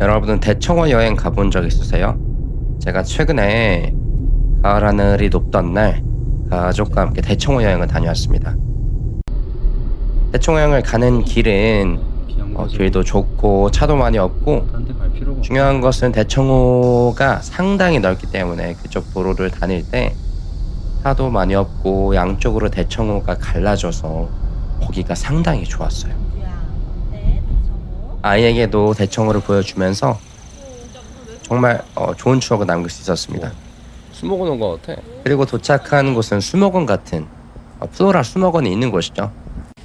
여러분은 대청호 여행 가본 적 있으세요? 제가 최근에 가을 하늘이 높던 날 가족과 함께 대청호 여행을 다녀왔습니다. 대청호 여행을 가는 길은 어, 길도 좋고 차도 많이 없고 중요한 것은 대청호가 상당히 넓기 때문에 그쪽 도로를 다닐 때 차도 많이 없고 양쪽으로 대청호가 갈라져서 보기가 상당히 좋았어요. 아이에게도 대청호를 보여주면서 정말 어, 좋은 추억을 남길 수 있었습니다. 수목원 온거 같아 그리고 도착한 곳은 수목원 같은 어, 플로라 수목원이 있는 곳이죠.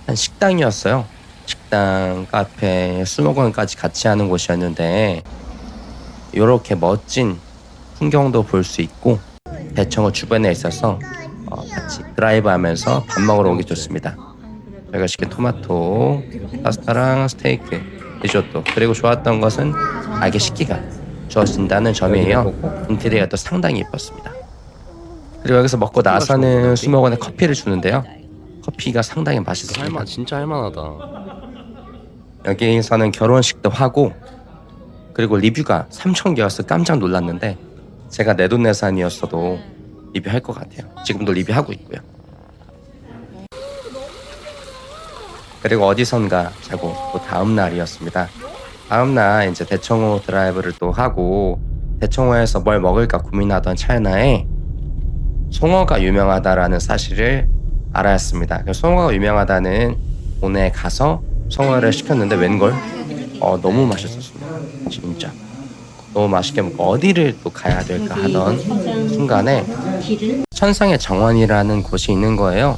한 식당이었어요. 식당, 카페, 수목원까지 같이 하는 곳이었는데 이렇게 멋진 풍경도 볼 수 있고 대청호 주변에 있어서 어, 같이 드라이브하면서 밥 먹으러 오기 좋습니다. 저희가 시킨 토마토, 파스타랑 스테이크, 리조또 그리고 좋았던 것은 알게 식기가 주어진다는 점이에요. 인테리어가 또 상당히 예뻤습니다. 그리고 여기서 먹고 나서는 수목원에 커피를 주는데요. 커피가 상당히 맛있습니다. 할만 진짜 할만하다 여기서는 결혼식도 하고 그리고 리뷰가 3천 개여서 깜짝 놀랐는데 제가 내 돈 내산이었어도 리뷰할 것 같아요. 지금도 리뷰하고 있고요. 그리고 어디선가 자고 또 다음 날이었습니다. 다음 날 이제 대청호 드라이브를 또 하고 대청호에서 뭘 먹을까 고민하던 찰나에 송어가 유명하다라는 사실을. 그래서 송어가 유명하다는 본에 가서 송어를 시켰는데 웬걸 어, 너무 맛있었습니다. 진짜 너무 맛있게 먹고 어디를 또 가야 될까 하던 순간에 천상의 정원이라는 곳이 있는 거예요.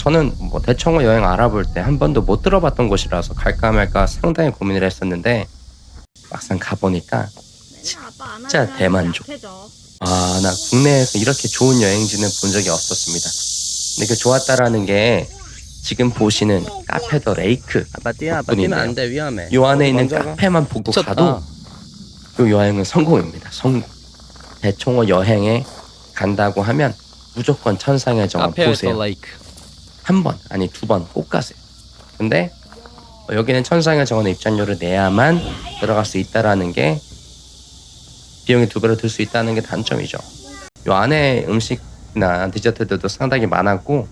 저는 뭐 대청호 여행 알아볼 때 한 번도 못 들어봤던 곳이라서 갈까 말까 상당히 고민을 했었는데 막상 가보니까 진짜 대만족. 아, 나 국내에서 이렇게 좋은 여행지는 본 적이 없었습니다. 근데 그 좋았다라는 게 지금 보시는 카페 더 레이크 아빠 뛰어 아빠 덕분인데요. 뛰면 안돼 위험해 요 안에 있는 먼저 가. 카페만 보고 미쳤다. 가도 요 여행은 성공입니다. 성공. 대청호 여행에 간다고 하면 무조건 천상의 정원 카페 보세요. 더 레이크 한 번 아니 두 번 꼭 가세요. 근데 어, 여기는 천상의 정원에 입장료를 내야만 들어갈 수 있다라는 게 비용이 두 배로 들 수 있다는 게 단점이죠. 요 안에 음식이나 디저트들도 상당히 많았고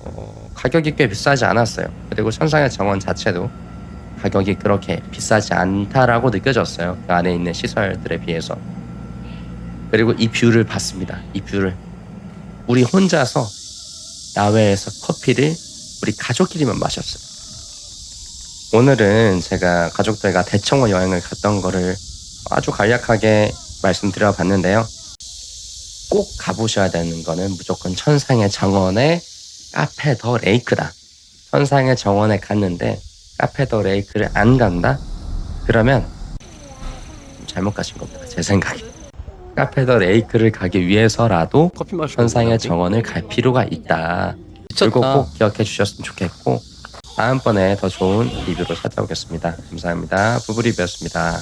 어, 가격이 꽤 비싸지 않았어요. 그리고 천상의 정원 자체도 가격이 그렇게 비싸지 않다라고 느껴졌어요. 그 안에 있는 시설들에 비해서. 그리고 이 뷰를 봤습니다. 이 뷰를 우리 혼자서 야외에서 커피를 우리 가족끼리만 마셨어요. 오늘은 제가 가족들과 대청호 여행을 갔던 거를 아주 간략하게 말씀드려 봤는데요. 꼭 가보셔야 되는 거는 무조건 천상의 정원의 카페 더 레이크다. 천상의 정원에 갔는데 카페 더 레이크를 안 간다? 그러면 좀 잘못 가신 겁니다. 제 생각에. 카페 더 레이크를 가기 위해서라도 커피 마시고 천상의 정원을 갈 필요가 있다. 이거 꼭 기억해 주셨으면 좋겠고 다음번에 더 좋은 리뷰로 찾아오겠습니다. 감사합니다. 부부리뷰였습니다.